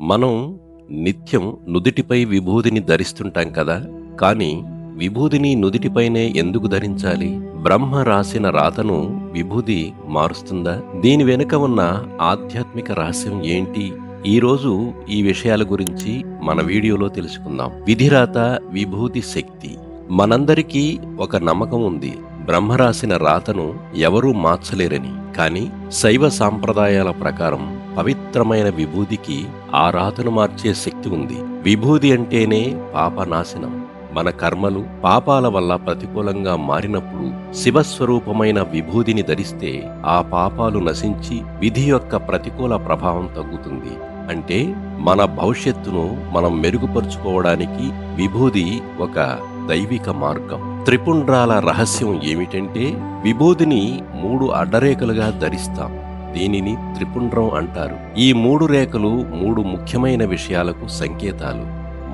మనం నిత్యం నుదిటిపై విభూదిని ధరిస్తుంటాం కదా? కానీ విభూదిని నుదిటిపైనే ఎందుకు ధరించాలి? బ్రహ్మ రాసిన రాతను విభూది మారుస్తుందా? దీని వెనుక ఉన్న ఆధ్యాత్మిక రహస్యం ఏంటి? ఈరోజు ఈ విషయాల గురించి మన వీడియోలో తెలుసుకుందాం. విధిరాత విభూతి శక్తి. మనందరికీ ఒక నమ్మకం ఉంది. బ్రహ్మ రాసిన రాతను ఎవరూ మార్చలేరని. కానీ శైవ సాంప్రదాయాల ప్రకారం పవిత్రమైన విభూదికి ఆ రాతను మార్చే శక్తి ఉంది. విభూది అంటేనే పాపనాశనం. మన కర్మలు పాపాల వల్ల ప్రతికూలంగా మారినప్పుడు శివస్వరూపమైన విభూదిని ధరిస్తే ఆ పాపాలు నశించి విధి యొక్క ప్రతికూల ప్రభావం తగ్గుతుంది. అంటే మన భవిష్యత్తును మనం మెరుగుపరుచుకోవడానికి విభూది ఒక దైవిక మార్గం. త్రిపుండ్రాల రహస్యం ఏమిటంటే విభూదిని మూడు అడ్డరేఖలుగా ధరిస్తాం. దీనిని త్రిపుండ్రం అంటారు. ఈ మూడు రేఖలు మూడు ముఖ్యమైన విషయాలకు సంకేతాలు.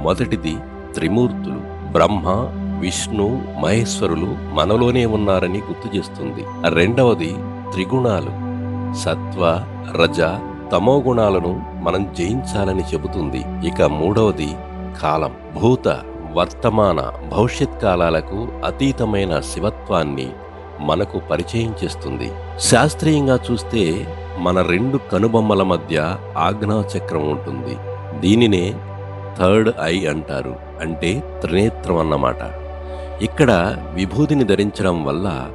మొదటిది త్రిమూర్తులు. బ్రహ్మ విష్ణు మహేశ్వరులు మనలోనే ఉన్నారని గుర్తు చేస్తుంది. రెండవది త్రిగుణాలు. సత్వ రజ తమో గుణాలను మనం జయించాలని చెబుతుంది. ఇక మూడవది కాలం. భూత వర్తమాన భవిష్యత్ కాలాలకు అతీతమైన శివత్వాన్ని మనకు పరిచయం చేస్తుంది. శాస్త్రీయంగా చూస్తే మన రెండు కనుబొమ్మల మధ్య ఆజ్ఞాచక్రం ఉంటుంది. దీనినే థర్డ్ ఐ అంటారు. అంటే త్రినేత్రం అన్నమాట. ఇక్కడ విభూతిని ధరించడం వల్ల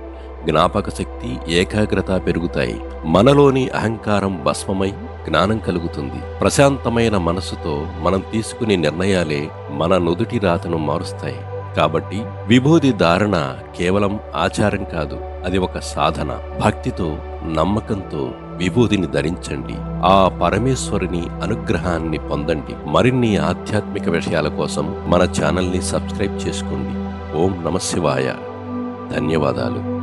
జ్ఞాపక శక్తి ఏకాగ్రత పెరుగుతాయి. మనలోని అహంకారం భస్మమై జ్ఞానం కలుగుతుంది. ప్రశాంతమైన మనసుతో మనం తీసుకునే నిర్ణయాలే మన నుదుటి రాతను మారుస్తాయి. కాబట్టి విభూది ధారణ కేవలం ఆచారం కాదు అది ఒక సాధన. భక్తితో నమ్మకంతో విభూదిని ధరించండి. ఆ పరమేశ్వరుని అనుగ్రహాన్ని పొందండి. మరిన్ని ఆధ్యాత్మిక విషయాల కోసం మన ఛానల్ని సబ్స్క్రైబ్ చేసుకోండి. ఓం నమశివాయ. ధన్యవాదాలు.